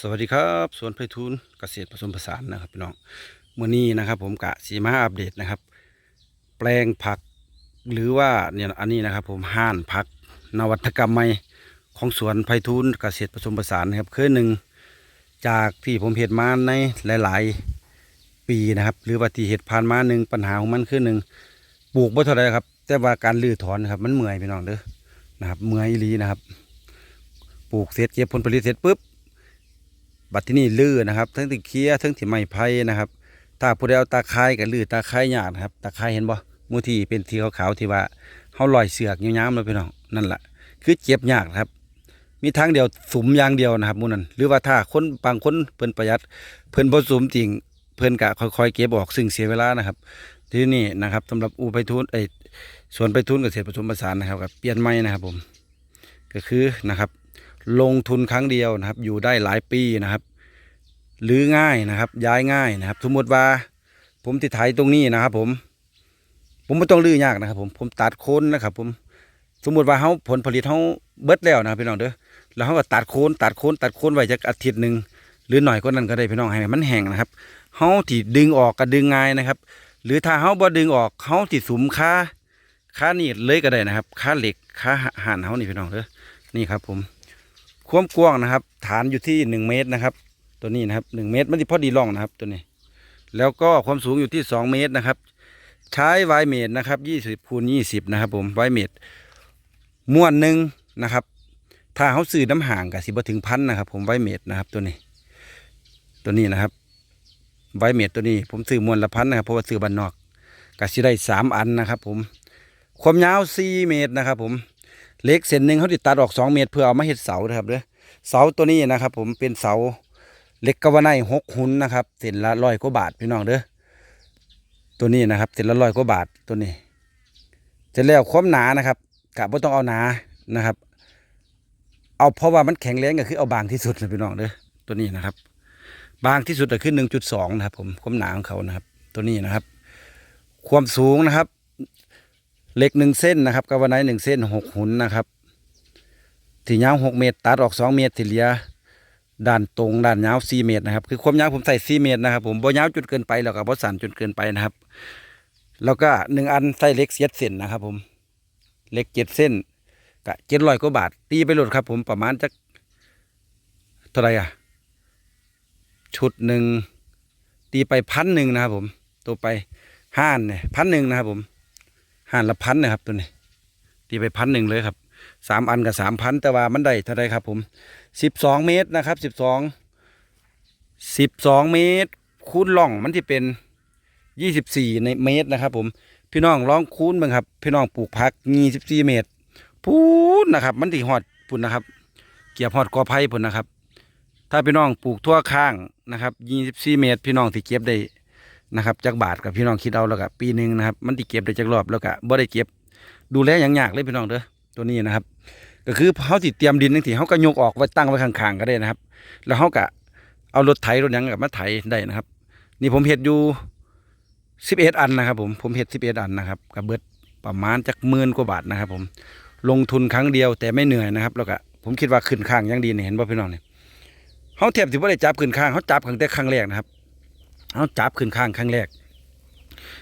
สวัสดีครับสวนไพฑูรย์เกษตรผสมผสานนะครับพี่น้องมื่อนี้นะครับ ผมกะสีมาอัปเดตนะครับ แปลงผักหรือว่าเนี่ยอันนี้นะครับ ผมห้านผักนวัตกรรมใหม่ของสวนไพฑูรย์เกษตรผสมผสานนะครับคือหนึ่งจากที่ผมเห็นมาในหลาย ๆ ปีนะครับ หรือว่าที่เห็ดผ่านมาหนึ่งปัญหาของมันคือหนึ่งปลูกบ่เท่าไรครับ แต่ว่าการลื้อถอนนะครับ มันเมื่อยพี่น้องเด้อนะครับเมื่อยลีนะครับ ปลูกเสร็จเก็บผลผลิตเสร็จปุ๊บ บัดที่นี่ลื้อนะครับ ทั้งที่เคี้ยทั้งที่ไม้ไผ่นะครับ ถ้าผู้ใดเอาตาคร้กับลื้อตาไคร้ยากนะครับตาคร้เห็นบ่มูที่เป็นที่ขาวๆที่ว่าเฮาลอยเสือกยาวๆเลยพี่น้องนั่นแหละคือเจ็บยากนะครับ มีทางเดียวสุมอย่างเดียวนะครับมูนันหรือว่าถ้าคนบางคนเพิ่นประหยัด เพิ่นบ่สุมจริง เพิ่นกะค่อยๆเก็บออกซึ่งเสียเวลานะครับ ที่นี่นะครับสำหรับอูไปทุนไอยสวนไปทุนเกษตรผสมผสานนะครับกับเปลี่ยนไม้นะครับผม ก็คือนะครับ ลงทุนครั้งเดียวนะครับ อยู่ได้หลายปีนะครับหรือง่ายนะครับ ย้ายง่ายนะครับ สมมติว่าผมติดไถตรงนี้นะครับ ผม ผมไม่ต้องลื้อยากนะครับ ผมผมตัดโคนนะครับ ผมสมมติว่าเขาผลผลิตเขาเบิดแล้วนะครับพี่น้องเด้อแล้วเขาก็ตัดโคนตัดโคนตัดโคนไว้จากอาทิตย์หนึ่งหรือหน่อยก็นั้นก็ได้พี่น้องให้มันแห้งนะครับเขาที่ดึงออกก็ดึงง่ายนะครับ หรือถ้าเขาบ่ดึงออกเขาที่สุมค่าค่านี่เลยก็ได้นะครับค่าเหล็กค่าห่านเขานี่พี่น้องเด้อนี่ครับ ผม ความกว้างนะครับ ฐานอยู่ที่หนึ่งเมตรนะครับ ตัวนี้นะครับหนึ่งเมตรมันที่พอดีร่องนะครับ ตัวนี้ แล้วก็ความสูงอยู่ที่สองเมตรนะครับ ใช้ไวเมตรนะครับยี่สิบคูณยี่สิบนะครับ ผมไวเมตรม้วนหนึ่งนะครับ ถ้าเขาซื้อน้ำห่างกับสิบถึงพันนะครับ ผมไวเมตรนะครับ ตัวนี้ ตัวนี้นะครับไวเมตรตัวนี้ ผมซื้อมวนละพันนะครับเพราะว่าซื้อบ้านนอกก็สิได้สามอันนะครับ ผมความยาวสี่เมตรนะครับ ผม เล็กเส้นหนึ่งเขาติดตัดออกสองเมตรเพื่อเอามาเห็ดเสานะครับเด้อเสาตัวนี้นะครับ ผมเป็นเสาเล็กกาวไนหกหุนนะครับเส้นละร้อยกว่าบาทพี่น้องเด้อตัวนี้นะครับเส้นละร้อยกว่าบาทตัวนี้เสร็จแล้วความหนานะครับกะไม่ต้องเอาหนานะครับ เอาเพราะว่ามันแข็งแรงก็คือเอาบางที่สุดนะพี่น้องเด้อตัวนี้นะครับ บางที่สุดก็คือหนึ่งจุดสองนะครับ ผมความหนาของเขานะครับ ตัวนี้นะครับ ความสูงนะครับ เหล็กหนึ่งเส้นนะครับกาวไนหนึ่งเส้นหกหุนนะครับที่ยาวหกเมตร ตัดออกสองเมตรที่เหลือด้านตรงด้านยาวสี่เมตรนะครับคือความยาวผมใส่สี่เมตรนะครับผมบ่ยาวจนเกินไปแล้วก็บ่สั้นจนเกินไปนะครับ แล้วก็หนึ่งอันใส่เหล็กเสียดเส้นนะครับ ผมเหล็กเจ็ดเส้นกะเจ็ดร้อยกว่าบาท ตีไปหลดครับ ผมประมาณจักเท่าไหรอะ ชุดหนึ่งตีไปพันหนึ่งนะครับผม ตัวไปห้านเนี่ยพันหนึ่งนะครับผม ห่านละพันนะครับตัวนี้ตีไปพันหนึ่งเลยครับสามอันกับสามพันแต่ว่ามันได้เท่าไรครับผมสิบสองเมตรนะครับสิบสองสิบสองเมตร คูณล่องมันที่เป็นยี่สิบสี่ในเมตรนะครับผมพี่น้องลองคูณบ้างครับ พี่น้องปลูกผักยี่สิบสี่เมตรพูนนะครับ มันที่หอดปุ่นนะครับ เกี่ยวหอดกอไผ่ปุ่นนะครับ ถ้าพี่น้องปลูกทั่วข้างนะครับยี่สิบสี่เมตร พี่น้องที่เก็บได้ นะครับจากบาทกับพี่น้องคิดเอาแล้วก็ปีหนึ่งนะครับ มันติเก็บได้จากรอบแล้วก็บ่ได้เก็บ ดูแลอย่างยากเลยพี่น้องเด้อตัวนี้นะครับ ก็คือเขาติดเตรียมดินทั้งทีเขาก็ยกออกไว้ตั้งไว้ข้างๆก็ได้นะครับ แล้วเขาก็เอารถไถรถยังกับมาไถได้นะครับ นี่ผมเห็ดอยู่สิบเอ็ดอันนะครับ ผมผมเห็ดสิบเอ็ดอันนะครับกับเบิดประมาณจากหมื่นกว่าบาทนะครับ ผมลงทุนครั้งเดียวแต่ไม่เหนื่อยนะครับ แล้วก็ผมคิดว่าขึ้นข้างยังดีเนี่ยเห็นป่ะพี่น้องเนี่ยเขาเทียบถือว่าได้จับขึ้นข้างเขาจับตั้งแต่ครั้งแรกนะครับ เอาจับขึ้นข้างครั้งแรก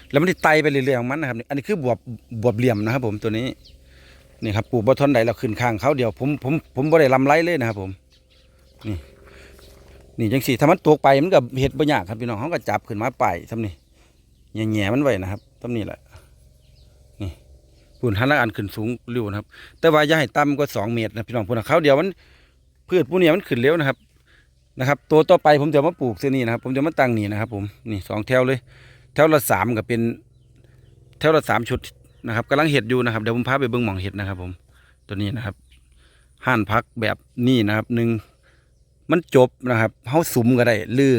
แล้วมันได้ไตไปเรื่อยๆของมันนะครับ อันนี้คือบวบบวบเหลี่ยมนะครับ ผมตัวนี้นี่ครับปลูกบอทอนใดเราขึ้นข้างเขาเดียวผมผมผมบ่ได้ลำไรเลยนะครับ ผมนี่นี่จังสี่ถ้ามันตกไปมันก็เห็ดบ่ยากครับพี่น้องเขาก็จับขึ้นมาไปายทำนี่แง่ๆมันไว้นะครับทำนี่แหละนี่ปุ่นหันละอันขึ้นสูงเร็วนะครับ แต่ว่าอย่าให้ต่ำกว่าสองเมตรนะพี่น้องพุ่นเขาเดียวมันพืชพวกเนี้ยมันขึ้นเร็วนะครับ นะครับ ตัวต่อไปผมจะมาปลูกเส้นนี้นะครับ ผมจะมาตั้งนี่นะครับ ผมนี่สองแถวเลย แถวละสามก็เป็นแถวละสามชุดนะครับกำลังเห็ดอยู่นะครับเดี๋ยวผมพาไปเบิ้งหมองเห็ดนะครับ ผมตัวนี้นะครับห่านพักแบบนี้นะครับหนึ่งมันจบนะครับเฮาสุมก็ได้ลือ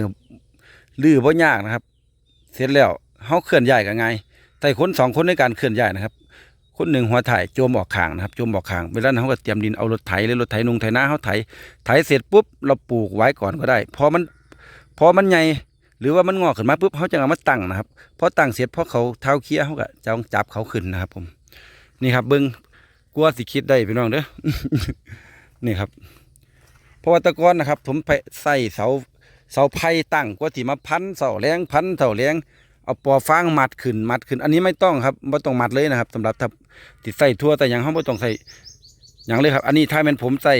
ลือบ่ยากนะครับ เสร็จแล้วเฮาเคลื่อนย้ายก็ง่ายแต่คนสองคนในการเคลื่อนย้ายนะครับ คนหนึ่งหัวถ่ายโจมออกขางนะครับโจมออกขางเวลาเขาก็เตรียมดินเอารถไถหรือรถไถนุงไถนาเขาไถไถเสร็จปุ๊บเราปลูกไว้ก่อนก็ได้พอมันพอมันใหญ่หรือว่ามันงอกขึ้นมาปุ๊บเขาจะเอามาตั้งนะครับพอตั้งเสร็จพอเขาเท้าเคี้ยเขาก็จะจับเขาขึ้นนะครับ ผม นี่ครับเบิ้งกลัวสิคิดได้พี่น้องเด้อนี่ครับเพราะว่าตะกอนนะครับ ผมไปใส่เสาเสาไผ่ตั้งกว่าที่มาพันเสาแรงพันเสาแรงเอาปอฟางมัดขึ้นมัดขึ้น อันนี้ไม่ต้องครับไม่ต้องมัดเลยนะครับสำหรับถ้า ติดใส่ทั่วแต่อยังเขาไม่ต้องใส่อย่างเลยครับ อันนี้ถ้าเป็นผมใส่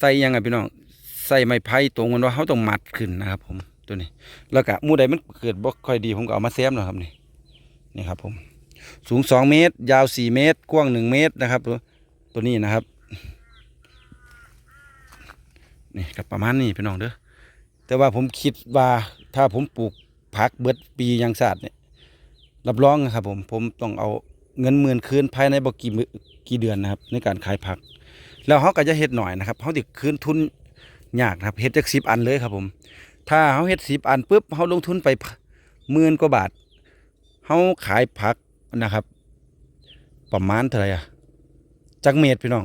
ใส่ยังไงพี่น้องใส่ไม้ไผ่ตรงกันว่าเขาต้องมัดขึ้นนะครับ ผมตัวนี้ แล้วก็มู่ใดมันเกิดบ่ค่อยดีผมก็เอามาแซมเนาะครับนี่นี่ครับ ผม สูงสองเมตร ยาวสี่เมตร กว้างหนึ่งเมตรนะครับ ตัวตัวนี้นะครับนี่กับประมาณนี้พี่น้องเด้อแต่ว่าผมคิดว่าถ้าผมปลูกผักเบิดปียังศาสตร์เนี่ยรับรองนะครับผมผมต้องเอา เงินหมื่นคืนภายในบ่กี่มื้อกี่เดือนนะครับ ในการขายผัก แล้วเขาก็จะเฮ็ดหน่อยนะครับเขาติดคืนทุนยากนะครับเฮ็ดจากสิบอันเลยครับผม ถ้าเขาเฮ็ดสิบอันปุ๊บเขาลงทุนไปหมื่นกว่าบาทเขาขายผักนะครับ ประมาณเท่าไหร่อะจักเมตรพี่น้อง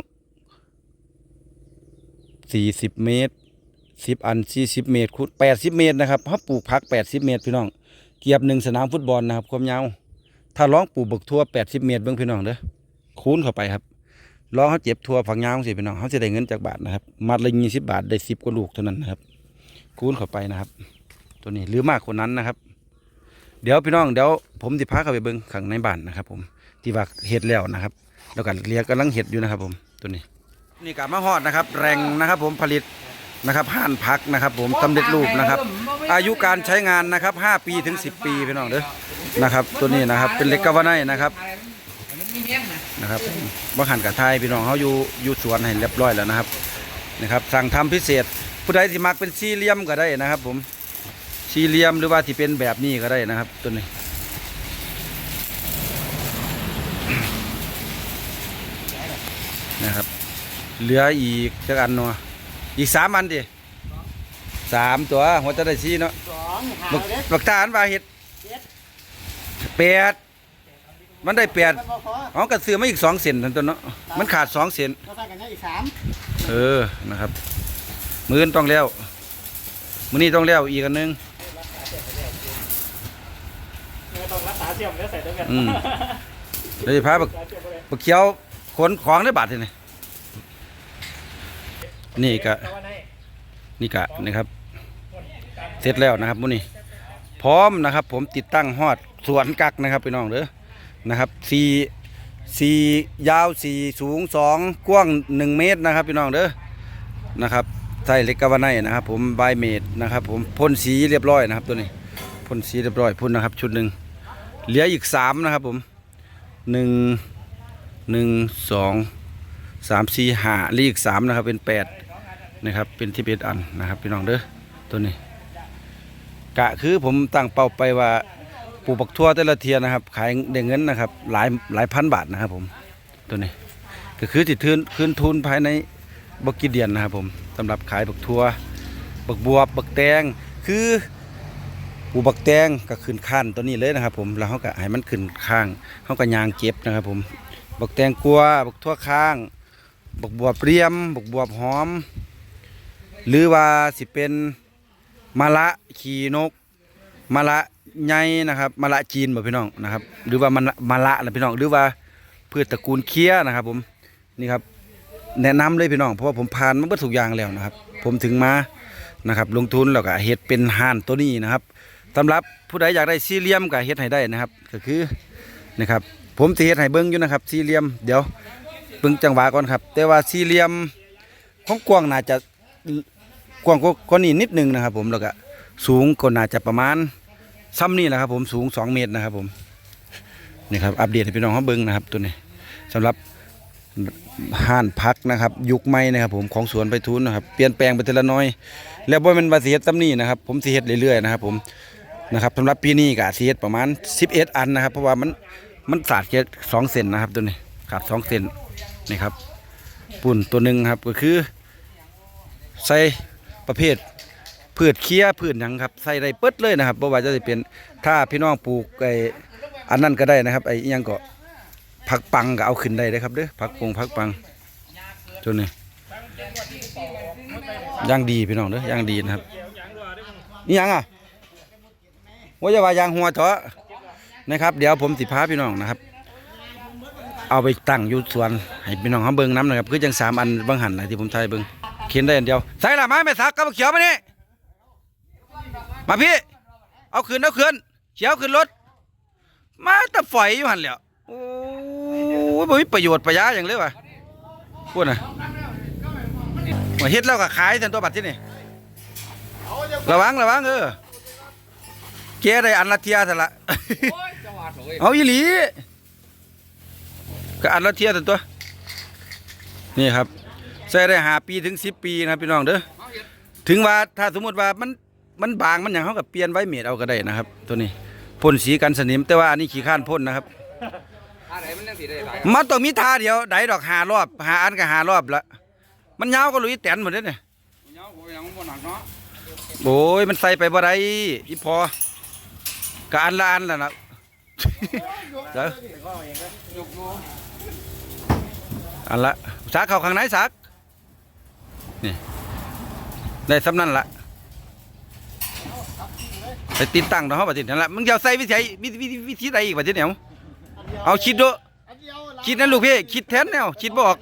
สี่สิบเมตรสิบอันสี่สิบเมตรคูณแปดสิบเมตรนะครับเขาปลูกผักแปดสิบเมตรพี่น้อง เกียบหนึ่งสนามฟุตบอลนะครับความยาว ถ้าร้องปลูกบักทั่วแปดสิบเมตรเบื้องพี่น้องเด้อคูณเข้าไปครับร้องเขาเจ็บทั่วฝังยาวสิพี่น้องเขาจะได้เงินจากบาทนะครับมัดละยี่สิบบาทได้สิบกว่าลูกเท่านั้นนะครับคูณเข้าไปนะครับ ตัวนี้หรือมากกว่านั้นนะครับ เดี๋ยวพี่น้องเดี๋ยวผมจะพาเข้าไปเบิ้งข้างในบ้านนะครับ ผมที่ว่าเห็ดแล้วนะครับ แล้วก็เรียกกำลังเห็ดอยู่นะครับ ผมตัวนี้ นี่กามาฮอดนะครับ แรงนะครับ ผมผลิต นะครับห่านพักนะครับ ผมสำเร็จรูปนะครับ อายุการใช้งานนะครับ 5 ปีถึง 10 ปีพี่น้องเด้อนะครับ ตัวนี้นะครับเป็นเหล็กกาวาไนนะครับนะครับบังหันกับไทยพี่น้องเขาอยู่อยู่สวนให้เรียบร้อยแล้วนะครับนะครับ สั่งทำพิเศษ ผู้ใดที่มักเป็นสี่เหลี่ยมก็ได้นะครับ ผมสี่เหลี่ยมหรือว่าที่เป็นแบบนี้ก็ได้นะครับ ตัวนี้นะครับ เหลืออีกจักอันเนาะ อีกสามอันดิสามตัวหัวจะได้ชี้เนาะสองหาบักเล็กบักตาอันว่าเห็ดแปดมันได้แปดมันบ่พออ๋อกระเสือมาอีกสองเซนทั้งตัวเนาะมันขาดสองเซนก็ใส่กันได้อีกสามเออนะครับมืออนต้องแล้วมือนี้ต้องแล้วอีกอันหนึงไม่ต้องรักษาเสียมแล้วใส่ด้วยกันอืม เดี๋ยวจะพาบักบักเขียวขนของได้บาทเลยนี่ นี่ก็นี่กะนะครับ เสร็จแล้วนะครับมื้อนี้พร้อมนะครับ ผมติดตั้งฮอดสวนกักนะครับพี่น้องเด้อนะครับสี่สี่ยาวสี่สูงสองกว้างหนึ่งเมตรนะครับพี่น้องเด้อนะครับใส่เล็กกาวาไนนะครับ ผมบายเมดนะครับ ผมพ่นสีเรียบร้อยนะครับตัวนี้พ่นสีเรียบร้อยพ่นนะครับ ชุดหนึ่งเหลืออีกสามนะครับ ผมหนึ่งหนึ่งสอง สามสี่หาเหลืออีกสามนะครับ เป็นแปดนะครับ เป็นที่เป็นอันนะครับพี่น้องเด้อตัวนี้ กะคือผมตั้งเป้าไปว่าปลูกบักทั่วแต่ละเทียนะครับ ขายได้เงินนะครับ หลายหลายพันบาทนะครับ ผมตัวนี้ ก็คือติดทุนคืนทุนภายในบักกีเดือนนะครับ ผมสำหรับขายบักทั่วบักบวบบักแตงคือปลูกบักแตงก็ขึ้นข้านตัวนี้เลยนะครับ ผมแล้วเขาก็ให้มันขึ้นข้างเขาก็ยางเก็บนะครับ ผมบักแตงกลัวบักทั่วข้าง บกบวบเรียมบกบวบหอม หรือว่าสิเป็นมะละขี่นกมะละใหญ่นะครับมะละจีนบ่พี่น้องนะครับ หรือว่ามะละมะละนะพี่น้องหรือว่าพืชตระกูลเคี้ยนะครับ ผมนี่ครับ แนะนำเลยพี่น้องเพราะว่าผมผ่านมาเบิดทุกอย่างแล้วนะครับ ผมถึงมานะครับ ลงทุนแล้วก็เฮ็ดเป็นห่านตัวนี้นะครับสำหรับผู้ใดอยากได้สี่เหลี่ยมก็เฮ็ดให้ได้นะครับ ก็คือนะครับ ผมสิเฮ็ดให้เบิ่งอยู่นะครับ สี่เหลี่ยมเดี๋ยว เบิ่งจังหวะก่อนครับ แต่ว่าสี่เหลี่ยมของกว้างน่าจะกว้างกว่านี้นิดนึงนะครับ ผมแล้วก็สูงก็น่าจะประมาณซ้ำนี่แหละครับผมสูง 2 เมตรนะครับผมนี่ครับอัปเดตให้พี่น้องเขาเบิ้งนะครับตัวนี้สำหรับห้านพักนะครับ ยุคใหม่นะครับ ผมของสวนไปทุนนะครับเปลี่ยนแปลงไปทีละน้อย แล้วบ่แม่นว่าสิเฮ็ดซ้ำนี่นะครับ ผมสิเฮ็ดเรื่อยๆนะครับ ผมนะครับสำหรับปีนี้ก็สิเฮ็ดประมาณ11อันนะครับ เพราะว่ามันมันขาดแค่2เซนนะครับตัวนี้ขาด2เซน นี่ครับ ปุ่นตัวหนึ่งครับก็คือ ใส่ประเภทพืชเคี้ยพืชหยังครับใส่ได้เปิดเลยนะครับบ่ว่าจะเป็นถ้าพี่น้องปลูกไอ้อันนั้นก็ได้นะครับไอ้อิหยังก็ผักปังก็เอาขึ้นได้เลยครับเด้อผักปงผักปังจนนี่ย่างดีพี่น้องเด้อย่างดีนะครับนี่ยังอะว่าจะว่ายางหัวเถอะนะครับ เดี๋ยวผมสิพาพี่น้องนะครับ เอาไปตั้งอยู่สวนให้พี่น้องเขาเบิ่งน้ำนะครับคือจังสามอันบางหันนะที่ผมไทยเบิ่งเข็นได้อันเดียวใส่ละไม้ไม่สักก็มาเขียวมานี่มาพี่ เอาคืนเอาคืนเขียวขึ้นรถมาแตะฝอยอยู่หันแล้วโอ้ยบ่มีประโยชน์ประหยาอย่างเลยว่ะพูดนะมาเฮ็ดแล้วก็ขายแทนตัวบัตรที่นี่ระวังระวังเออแกได้อันละเทียซะละเอาอีหลี ก็อันละเทียสันตัว นี่ครับ ใส่ได้หาปีถึงสิบปีนะครับพี่น้องเด้อ ถึงว่าถ้าสมมติว่ามันมันบางมันอย่างเขากับเปลี่ยนไว้เมดเอาก็ได้นะครับ ตัวนี้พ่นสีกันสนิมแต่ว่าอันนี้ขี้ข้านพ่นนะครับอะไรมันยังสิได้หลายมันต้องมีท่าเดียวได้ดอกหารอบหาอันก็หารอบละมันยาวก็ลุยแตนหมดเลยเนี่ยเนาะผมยังบ่หนักเนาะโอ้ยมันใส่ไปบ่ได้อีพอก็อันละอันละนะเดี๋ยวยกอยู่ อันละซักเข้าข้างในซักนี่ได้สำนั่นละไปติดตั้งเนาะบัดนี้นั่นละมึงจะเอาใส่วิธีวิธีวิธีวิธีใดอีกบัดนี้เนี่ยเอาคิดดูคิดนั่นลูกพี่คิดแทนแนวคิดบ่ออก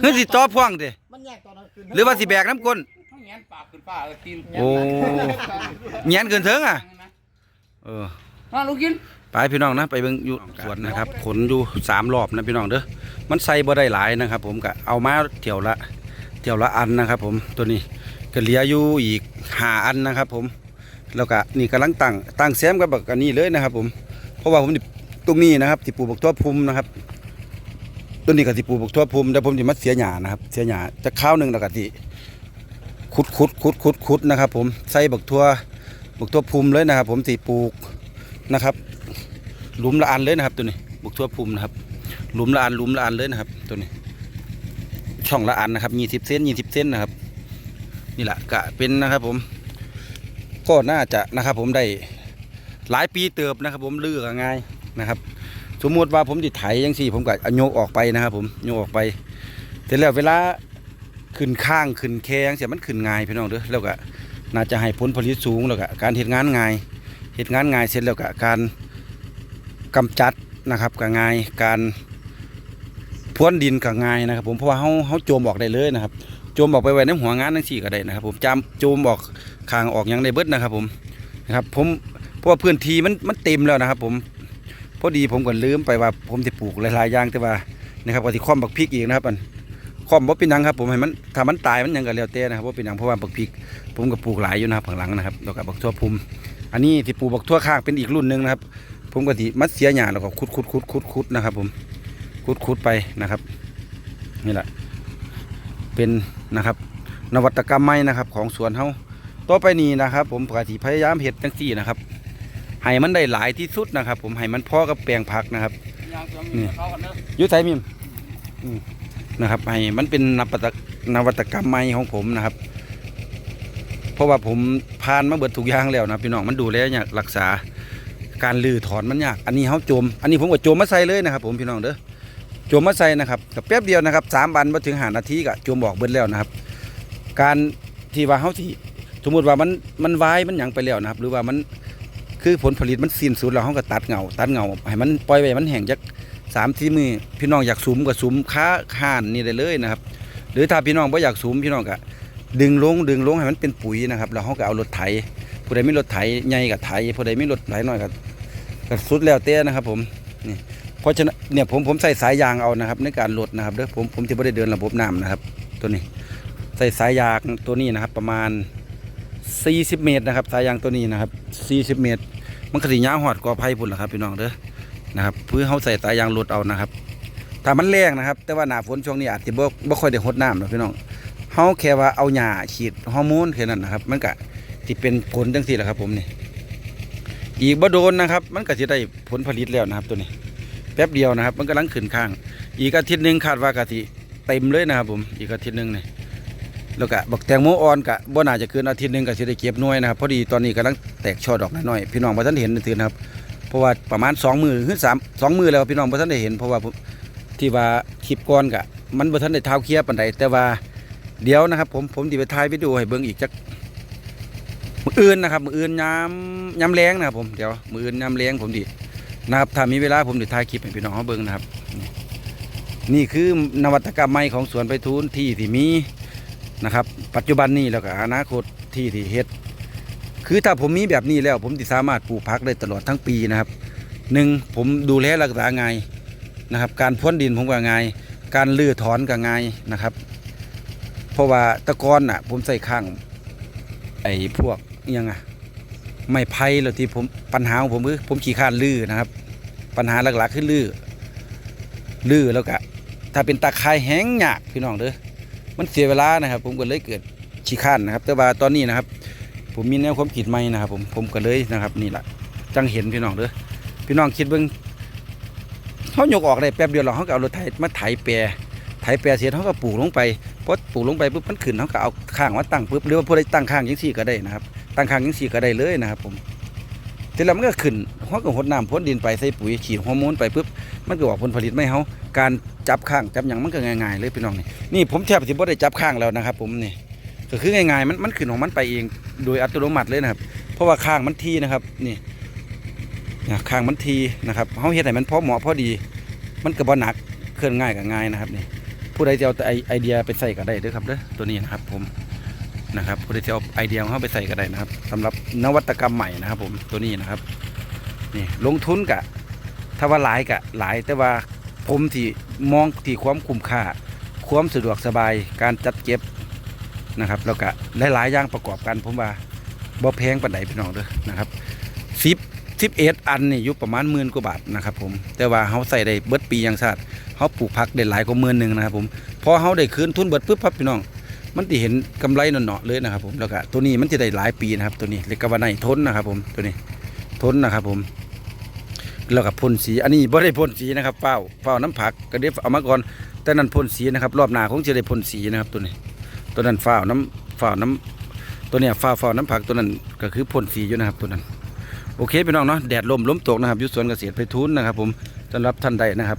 เฮ้ยสิต่อพ่วงดิมันแยกตอนกลางคืนหรือว่าสิแบกน้ำก้นเขาแงนปากขึ้นฟ้าเออกินโอ้เงียนเกินเถิงอะเออมาลูกกิน ไปพี่น้องนะไปเบิ่งอยู่สวนนะครับขนอยู่สามรอบนะพี่น้องเด้อมันใส่บ่ได้หลายนะครับ ผมก็เอามาเที่ยวละเที่ยวละอันนะครับ ผมตัวนี้ก็เหลืออยู่อีกหาอันนะครับ ผมแล้วก็นี่กำลังตั้งตั้งแซมกับแบักอันนี้เลยนะครับ ผมเพราะว่าผมตรงนี้นะครับที่ปลูกบักทั่วพุ่มนะครับตัวนี้ก็สิปลูกบักทั่วพุ่มแต่ผมสิมาเสียหญ้านะครับ เสียหญ้าจะข้าวหนึ่งแล้วก็สิขุดขุดขุดขุดขุดนะครับ ผมใส่บักทั่วบักทั่วพุ่มเลยนะครับ ผมสิปลูกนะครับ หลุมละอันเลยนะครับ ตัวนี้บุกทั่วภูมินะครับ หลุมละอันหลุมละอันเลยนะครับ ตัวนี้ ช่องละอันนะครับยี่สิบเซนยี่สิบเซนนะครับ นี่แหละกะเป็นนะครับ ผม ก็น่าจะนะครับ ผมได้หลายปีเติบนะครับ ผมเลือกง่ายนะครับ สมมติว่าผมติดไถยังสี่ ผมก็โยกออกไปนะครับ ผมโยกออกไปแต่แล้วเวลาขึ้นข้างขึ้นแคงเสียมันขึ้นง่ายพี่น้องเด้อแล้วก็น่าจะให้ผลผลิตสูงแล้วก็การเห็ดงานง่ายเห็ดงานง่ายเสร็จแล้วก็การ กำจัดนะครับก็ง่ายการพรวนดินก็ง่ายนะครับ ผมเพราะว่าเขาเขาโจมออกได้เลยนะครับ โจมออกไปไว้ในหัวงานทั้งสี่ก็ได้นะครับ ผมจำโจมออกคางออกยังได้เบิดนะครับ ผมนะครับ ผมเพราะว่าพื้นที่มันมันเต็มแล้วนะครับ ผมพอดีผมก็ลืมไปว่าผมจะปลูกหลายๆอย่างแต่ว่านะครับก็ที่คว่ำบักพริกอีกนะครับอันคว่ำบ่เป็นยังครับ ผมให้มันถ้ามันตายมันยังก็แล้วแต่นะครับบ่เป็นยังเพราะว่าบักพริก ผมก็ปลูกหลายอยู่นะครับข้างหลังนะครับแล้วก็บักทั่วพุ่มอันนี้ที่ปลูกบักทั่วข้างเป็นอีกรุ่นหนึ่งนะครับ ผมก็สิมัดเสียหญ้าแล้วก็ขุดขุดขุดขุดขุดนะครับ ผมขุดขุดไปนะครับนี่แหละเป็นนะครับ นวัตกรรมใหม่นะครับ ของสวนเฮาต่อไปนี้นะครับ ผมก็สิพยายามเฮ็ดจังซี่นะครับให้มันได้หลายที่สุดนะครับ ผมให้มันพอกับแปลงผักนะครับยางตัวมีเขากันเด้ออยุทธไทยมิมนะครับให้มันเป็นนวัตนวัตกรรมใหม่ของผมนะครับ เพราะว่าผมผ่านมาเบิดทุกอย่างแล้วนะพี่น้องมันดูแลเนี่ยากรักษา การลื้อถอนมันยาก อันนี้เขาโจม อันนี้ผมก็โจมมาใส่เลยนะครับ ผมพี่น้องเด้อ โจมมาใส่นะครับกับแป๊บเดียวนะครับสามวันมาถึงหานาทีก็โจมบอกเบิดแล้วนะครับ การที่ว่าเขาที่สมมติว่ามันมันวายมันหยังไปแล้วนะครับ หรือว่ามันคือผลผลิตมันสิ้นสุดแล้วเขาก็ตัดเงาตัดเงาให้มันปล่อยไว้มันแห้งจักสามที่มือพี่น้องอยากสุมก็สุมค้าห่านนี่ได้เลยนะครับ หรือถ้าพี่น้องไม่อยากสุมพี่น้องก็ดึงลงดึงลงให้มันเป็นปุ๋ยนะครับแล้วเขาก็เอารถไถผู้ใดมีรถไถใหญ่กับไถผู้ใดมีรถไถน้อยกับ ก็สุดแล้วแต่นะครับ ผมนี่เพราะฉะนั้นเนี่ยผมผมใส่สายยางเอานะครับ ในการลดนะครับเด้อผมผมจะไม่ได้เดินระบบน้ำนะครับ ตัวนี้ ใส่สายยางตัวนี้นะครับ ประมาณ 40 เมตรนะครับ สายยางตัวนี้นะครับ 40 เมตร มันก็สิยาวหอดกอไผ่พุ่นละครับพี่น้องเด้อนะครับเพื่อเขาใส่สายยางลดเอานะครับถ้ามันแรงนะครับ แต่ว่าหนาฝนช่วงนี้อาจจะบ่บ่ค่อยได้หดน้ำนะพี่น้องเขาแค่ว่าเอาหญ้าฉีดฮอร์โมนแค่นั้นนะครับ มันก็ที่เป็นผลจังซี่แหละครับ ผมนี่ อีกบ่โดนนะครับ มันก็จะได้ผลผลิตแล้วนะครับตัวนี้ แป๊บเดียวนะครับ มันกำลังขึ้นข้าง อีกอาทิตย์หนึ่งคาดว่ากะทิเต็มเลยนะครับผมอีกอาทิตย์หนึ่งเนี่ยแล้วก็บักแตงโมอ่อนกะบ่น่าจะเกินอาทิตย์หนึ่งก็จะได้เก็บน่วยนะครับพอดีตอนนี้กำลังแตกช่อดอกน้อยๆพี่น้องบ่ทันเห็นถือนะครับเพราะว่าประมาณสองมือหรือสามสองมือแล้วพี่น้องบ่ทันได้เห็นเพราะว่าที่ว่าคลิปก่อนกะมันบ่ทันได้เท้าเคลียร์ปานใดแต่ว่าเดี๋ยวนะครับผมผมสิไปถ่ายวิดีโอให้เบิ่งอีกจัก มืออื่นนะครับ มืออื่นยามยามแรงนะครับผมเดี๋ยวมืออื่นยามแรงผมดินะครับถ้ามีเวลาผมจะถ่ายคลิปให้พี่น้องเขาเบิ่งนะครับ นี่คือนวัตกรรมใหม่ของสวนไปทูนที่ที่มีนะครับ ปัจจุบันนี้แล้วก็อนาคตที่ที่เฮ็ดคือถ้าผมมีแบบนี้แล้ว ผมจะสามารถปลูกพักได้ตลอดทั้งปีนะครับหนึ่งผมดูแลรักษาไงนะครับ การพ่นดินผมก็ง่ายการลื้อถอนก็ง่ายนะครับ เพราะว่าตะกอนน่ะ ผมใส่ข้างไอ้พวก ยังอะไม้ไผ่แล้วที่ผมปัญหาของผมคือผมขี้ข้านลื้อนะครับ ปัญหาหลักๆคือลื้อลื้อแล้วก็ถ้าเป็นตาคายแห้งหยากพี่น้องเด้อมันเสียเวลานะครับ ผมก็เลยเกิดขี้ข้านนะครับ แต่ว่าตอนนี้นะครับ ผมมีแนวความคิดใหม่นะครับ ผมผมก็เลยนะครับ นี่แหละจังเห็นพี่น้องเด้อพี่น้องคิดเบิ่งเขายกออกได้แป๊บเดียวเราเขาก็เอารถไถมาไถแปรไถแปรเสร็จเขาก็ปลูกลงไปพอปลูกลงไปปุ๊บมันขึ้นเขาก็เอาข้างมาตั้งปุ๊บหรือว่าพวกใดตั้งข้างยังสี่ก็ได้นะครับ ตั้งข้างยังสีก็ได้เลยนะครับ ผมทีละมันก็ขึ้นเขาก็หดน้ำพ่นดินไปใส่ปุ๋ยฉีดฮอร์โมนไปปุ๊บมันก็ออกผลผลิตไม่เขาการจับข้างจับหยังมันก็ง่ายๆเลยพี่น้องนี่นี่ผมแทบสิบ่ได้จับข้างแล้วนะครับ ผมนี่ก็คือง่ายๆมันมันขึ้นของมันไปเองโดยอัตโนมัติเลยนะครับ เพราะว่าข้างมันทีนะครับนี่ข้างมันทีนะครับเขาเฮ็ดให้มันพอเหมาะพอดี มันก็บ่หนักเคลื่อนง่ายกับง่ายนะครับนี่ผู้ใดจะเอาไอเดียไปใส่ก็ได้ด้อครับเด้อตัวนี้นะครับผม นะครับผู้ใดจะเอาไอเดียของเขาไปใส่ก็ได้นะครับสำหรับนวัตกรรมใหม่นะครับ ผมตัวนี้นะครับนี่ลงทุนกะถ้าว่าหลายกะหลายแต่ว่าผมที่มองที่ความคุ้มค่า ความสะดวกสบายการจัดเก็บนะครับแล้วก็หลายๆอย่างประกอบกันผมว่าบ่แพงปานใดพี่น้องเด้อนะครับสิบสิบเอ็ดอันนี่อยู่ประมาณหมื่นกว่าบาทนะครับผมแต่ว่าเขาใส่ได้เบิดปีอย่างชาติเขาปลูกผักได้หลายกว่าหมื่นหนึ่งนะครับผมพอเขาได้คืนทุนเบิดปุ๊บพับพี่น้อง มันจะเห็นกำไรหน่อๆเลยนะครับผมแล้วก็ตัวนี้มันจะได้หลายปีนะครับ ตัวนี้เรียกว่าในทนนะครับ ผมตัวนี้ทนนะครับ ผม แล้วก็พ่นสีอันนี้บ่ได้พ่นสีนะครับเป้าเป้าน้ำผักก็เดี๋ยวเอามาก่อนแต่นั้นพ่นสีนะครับ รอบหน้าคงจะได้พ่นสีนะครับ ตัวนี้ ตัวนั้นฝ้าน้ำฝ้าน้ำตัวเนี้ยฝ้าฝ้าน้ำผักตัวนั้นก็คือพ่นสีอยู่นะครับ ตัวนั้น โอเคพี่น้องเนาะแดดลมล้มตกนะครับยุสวนเกษตรไพฑูรย์นะครับ ผมสำหรับท่านใดนะครับ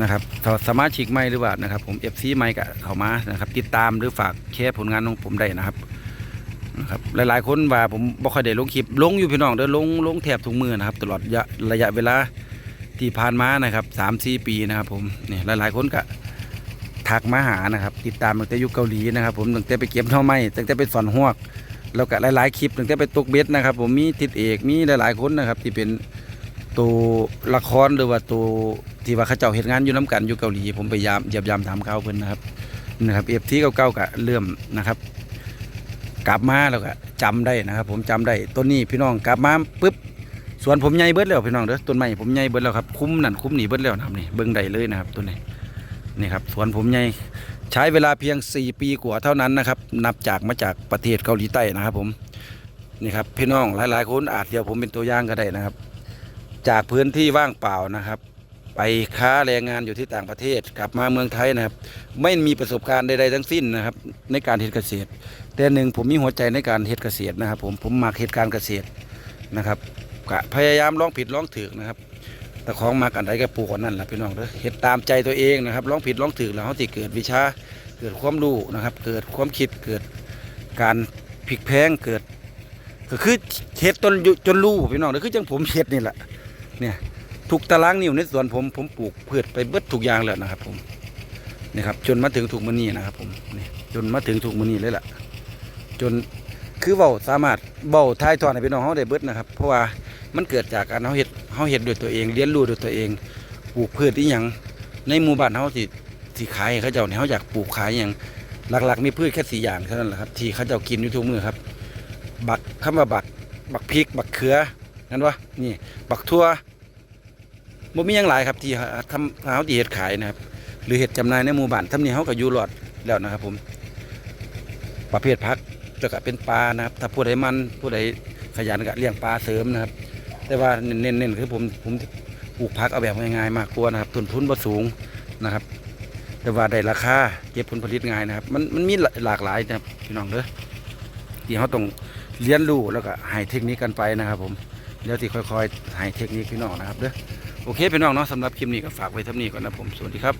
นะครับสมาชิกใหม่หรือว่านะครับ ผมเอฟซีใหม่ก็เขามานะครับ ติดตามหรือฝากแชร์ผลงานของผมได้นะครับนะครับหลายๆคนว่าผมบ่ค่อยได้ลงคลิปลงอยู่พี่น้องเด้อลงลงแทบทุกมือนะครับ ตลอดระยะระยะเวลาที่ผ่านมานะครับสามสี่ปีนะครับ ผมนี่หลายๆคนก็ทักมาหานะครับ ติดตามตั้งแต่ยู่เกาหลีนะครับ ผมตั้งแต่ไปเก็บเท่าไม้ตั้งแต่ไปสอนหวกแล้วก็หลายๆคลิปตั้งแต่ไปตกเบ็ดนะครับ ผมมีติดเอกมีหลายๆคนนะครับ ที่เป็นตัวละครหรือว่าตัว ที่ว่าเขาเจ้าเหตุงานอยู่น้กันอยู่เกาหลีผมพยายามเยียบยามถามเขาเพิ่นนะครับนะครับเอฟที่เก่าๆก็เริ่มนะครับ กลับมาแล้วก็จำได้นะครับ ผมจำได้ต้นนี้พี่น้องกลับมาปุ๊บสวนผมใหญ่เบิดแล้วพี่น้องเด้อต้นไม้ผมใหญ่เบิดแล้วครับคุ้มนั่นคุ้มหนีเบิดแล้วนะครับนี่เบิ่งได้เลยนะครับต้นนี้นี่ครับสวนผมใหญ่ใช้เวลาเพียง 4 ปีกว่าเท่านั้นนะครับ นับจากมาจากประเทศเกาหลีใต้นะครับผมนี่ครับพี่น้องหลายๆคนอาจเดียวผมเป็นตัวอย่างก็ได้นะครับ จากพื้นที่ว่างเปล่านะครับ ไปค้าแรงงานอยู่ที่ต่างประเทศกลับมาเมืองไทยนะครับ ไม่มีประสบการณ์ใดๆทั้งสิ้นนะครับ ในการเฮ็ดเกษตร แต่หนึ่งผมมีหัวใจในการเฮ็ดเกษตรนะครับ ผมผมมักเฮ็ดการเกษตรนะครับก็พยายามลองผิดลองถูกนะครับแต่ของมักอันใดก็ปลูกอันนั้นแหละพี่น้องเด้อเฮ็ดตามใจตัวเองนะครับลองผิดลองถูกแล้วเขาสิเกิดวิชาเกิดความรู้นะครับ เกิดความคิดเกิดการพลิกแพงเกิด ก็คือเฮ็ดจนจนรู้พี่น้องเด้อคือจังผมเฮ็ดนี่แหละเนี่ย ทุกตารางนิ้วในสวนผมผมปลูกพืชไปเบิดทุกอย่างแล้วนะครับ ผมนี่ครับ จนมาถึงทุกมือนี้นะครับ ผมนี่จนมาถึงทุกมือนี้เลยล่ะ จนคือเว้าสามารถเว้าท้ายทอดให้พี่น้องเฮาได้เบิดนะครับ เพราะว่ามันเกิดจากการเฮาเฮ็ดเฮาเฮ็ดด้วยตัวเองเรียนรู้ด้วยตัวเองปลูกพืชอีหยังในหมู่บ้านเฮาสิสิขายเขาเจ้าเนี่ยเฮาอยากปลูกขายอหยังหลักๆ มีพืชแค่สี่อย่างเท่านั้นแหละครับที่เขาเจ้ากินอยู่ทุกมื้อครับ บักคำว่าบัก บักพริก บักเขือนั่นวะนี่ บักทั่ว บ่มีหยังหลายครับที่ทำเฮาที่เฮ็ดขายนะครับ หรือเฮ็ดจำหน่ายในหมู่บ้านทำนี้เฮาก็อยู่รอดแล้วนะครับ ผม ประเภทผักแล้วก็เป็นปลานะครับ ถ้าผู้ใดมันผู้ใดขยันก็เลี้ยงปลาเสริมนะครับ แต่ว่าเน้นๆคือผมผมปลูกผักเอาแบบง่ายๆมากกว่านะครับต้นทุนบ่สูงนะครับ แต่ว่าได้ราคาเก็บผลผลิตง่ายนะครับ มันมันมีหลากหลายนะครับพี่น้องเด้อที่เขาต้องเรียนรู้แล้วก็ให้เทคนิคกันไปนะครับ ผมเดี๋ยวที่ค่อยๆให้เทคนิคพี่น้องนะครับเด้อ โอเคพี่น้องเนาะสำหรับคลิปนี้ก็ฝากไว้ท่านี้ก่อนนะผมสวัสดีครับ